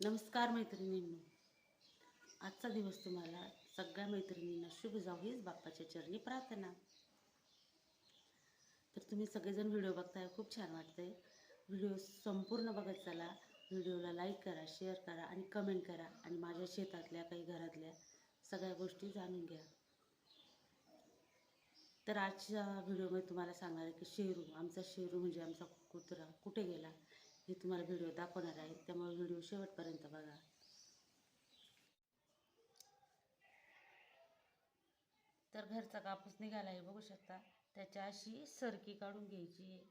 नमस्कार मैत्रिणींनो. आजचा दिवस तुम्हाला सगळ्या मैत्रिणींना शुभ जाऊ हीच बाप्पाच्या चरणी प्रार्थना. तर तुम्ही सगळेजण व्हिडिओ बघताय खूप छान वाटतंय. व्हिडिओ संपूर्ण बघत चला. व्हिडिओला लाईक करा शेअर करा आणि कमेंट करा आणि माझ्या शेतातल्या काही घरातल्या सगळ्या गोष्टी जाणून घ्या. तर आजच्या व्हिडिओमध्ये तुम्हाला सांगणार आहे की शेरू आमचा शेरू म्हणजे आमचा कुत्रा कुठे गेला? हे तुम्हाला व्हिडिओ दाखवणार आहे. त्यामुळे व्हिडिओ शेवटपर्यंत बघा. तर घरचा कापूस निघाला आहे बघू शकता. त्याच्या अशी सरकी काढून घ्यायची आहे.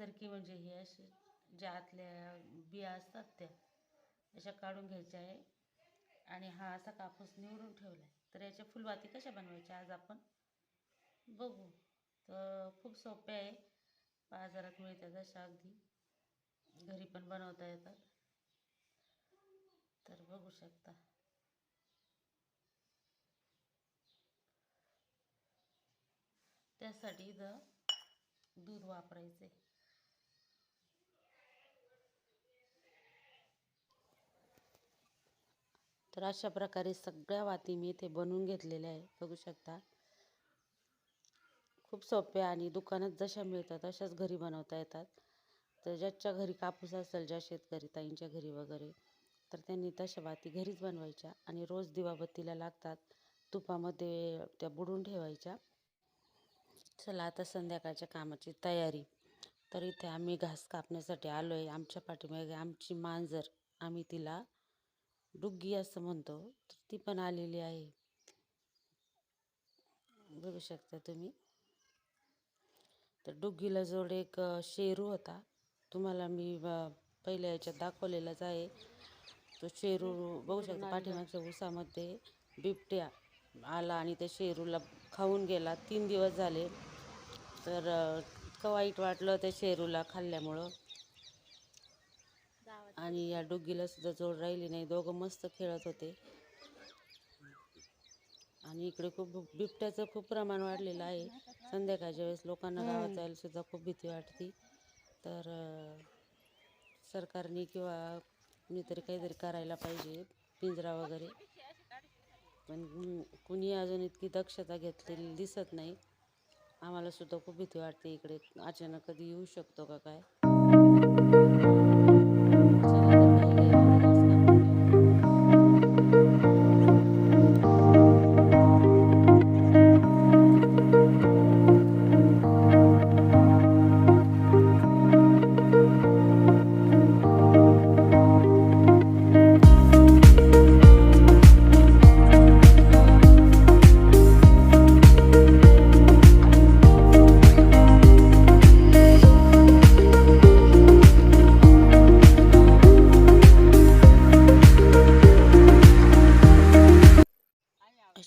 सरकी म्हणजे ही अशी ज्या आतल्या बिया असतात त्या अशा काढून घ्यायच्या आहे. आणि हा असा कापूस निवडून ठेवला आहे तर याच्या फुलवाती कशा बनवायच्या आज आपण बघू. तर खूप सोपे आहे. बाजारात मिळतात अशा अगदी. घरी पण बनवता येतात. तर बघू शकता. त्यासाठी इथं दूध वापरायचे. तर अशा प्रकारे सगळ्या वाती मी इथे बनवून घेतलेल्या आहे बघू शकता. खूप सोप्या आणि दुकानात जशा मिळतात तशाच घरी बनवता येतात. तर ज्याच्या घरी कापूस असेल ज्या शेतकरी ताईंच्या घरी वगैरे तर त्यांनी तशा वाती घरीच बनवायच्या आणि रोज दिवाबत्तीला लागतात. तुपामध्ये त्या बुडून ठेवायच्या. चला आता संध्याकाळच्या कामाची तयारी. तर इथे आम्ही घास कापण्यासाठी आलो आहे आमच्या पाठीमागे आमची मांजर आम्ही तिला डुग्गी असं म्हणतो. तर ती पण आलेली आहे. बघू शकता तुम्ही. तर डुग्गीला जोड एक शेरू होता. तुम्हाला मी पहिल्या याच्यात दाखवलेलाच आहे. तो शेरू बघू शकता पाठीमागच्या उसामध्ये बिबट्या आला आणि त्या शेरूला खाऊन गेला. तीन दिवस झाले. तर इतकं वाईट वाटलं त्या शेरूला खाल्ल्यामुळं. आणि या डुग्गीला सुद्धा जोड राहिली नाही. दोघं मस्त खेळत होते. आणि इकडे खूप बिबट्याचं खूप प्रमाण वाढलेलं आहे. संध्याकाळच्या वेळेस लोकांना गावात जायला सुद्धा खूप भीती वाटते. तर सरकारने किंवा कुणीतरी काहीतरी करायला पाहिजे पिंजरा वगैरे. पण कुणी अजून इतकी दक्षता घेतलेली दिसत नाही. आम्हाला सुद्धा खूप भीती वाटते इकडे. अचानक कधी येऊ शकतो का काय?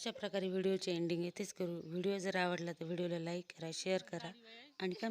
अशा प्रकारे व्हिडिओचे एंडिंग येथेच करू. व्हिडिओ जर आवडला तर व्हिडिओला लाईक करा शेअर करा आणि कमेंट